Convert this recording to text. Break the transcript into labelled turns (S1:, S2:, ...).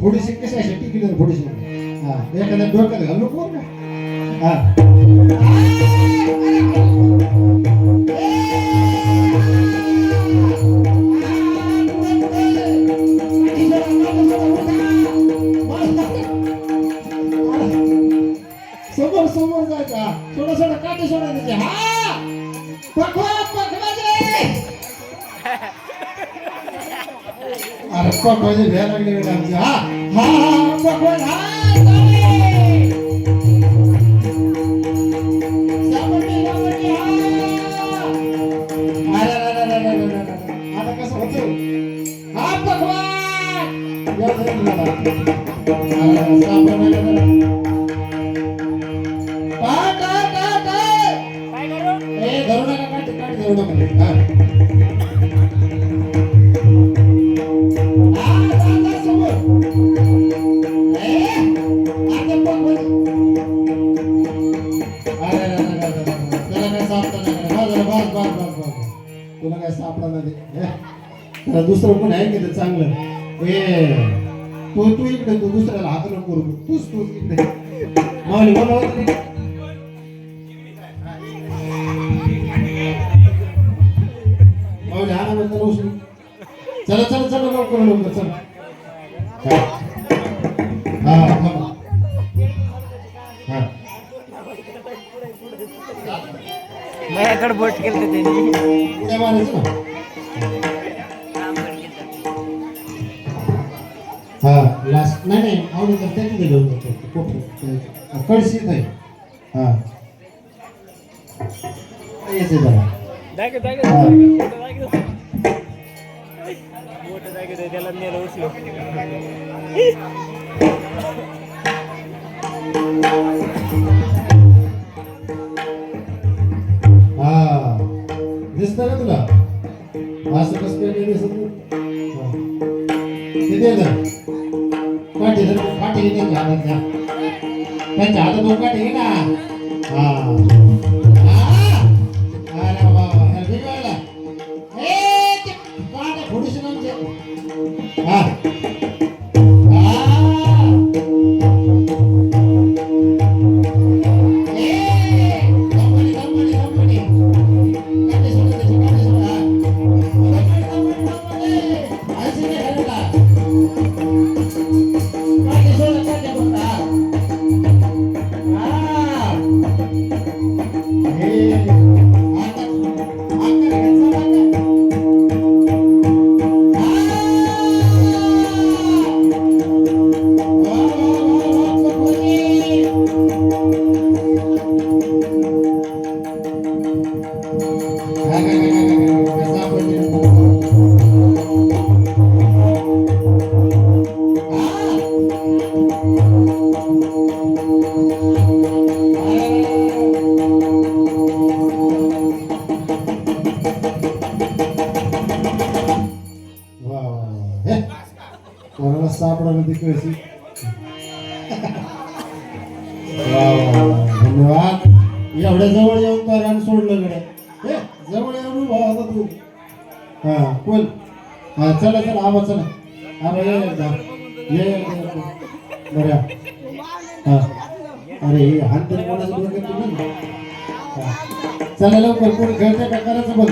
S1: थोडीशी कशी अशी टिकली थोडीशी हा एखाद्या डोक्यात घालू नको का हा समोर समोर जायचा सोडा सोडा काटे सोडा त्याचे हा? पकवा पकवा अरे पकवायचे भ्या लागले आमचे हा? हा हा हा काय सापडा नाही दुसरं पण आहे की ते चांगलं? ए तू तू इकडे तू दुसऱ्याला हात नको करू. तूच तू इकडे. माऊली बोलावं तरी. माऊली हा ना त्याला चला चला चला लवकर लवकर चला. मैं
S2: अगर बोट
S1: के लिए। हाँ लास्ट नाही नाही आवडून तर त्यांनी दिलं होतं कळशीत आहे हाँ। येते जरा
S2: दागे दागे
S1: दागे
S2: मोठं दागे त्याला नेलं उचलो
S1: दिसत ना तुला? असं कसं काय दिसत ना काठी काठी त्यांच्या हातात घ्या त्यांच्या हातात काठी घे ना? हा. कोणाला सापडायला ती कळशी धन्यवाद एवढ्या जवळ येऊन तर आणि सोडलं गड्या हे, जवळ येऊन भाऊ होता तू हा कोण हा चला चला आबा चला आबा ये एकदा ये एकदा, एकदा. बरं हा अरे हे हात कोणाचं डोक्यात तुम्ही चला लवकर कोण खेळते का करायचं बंद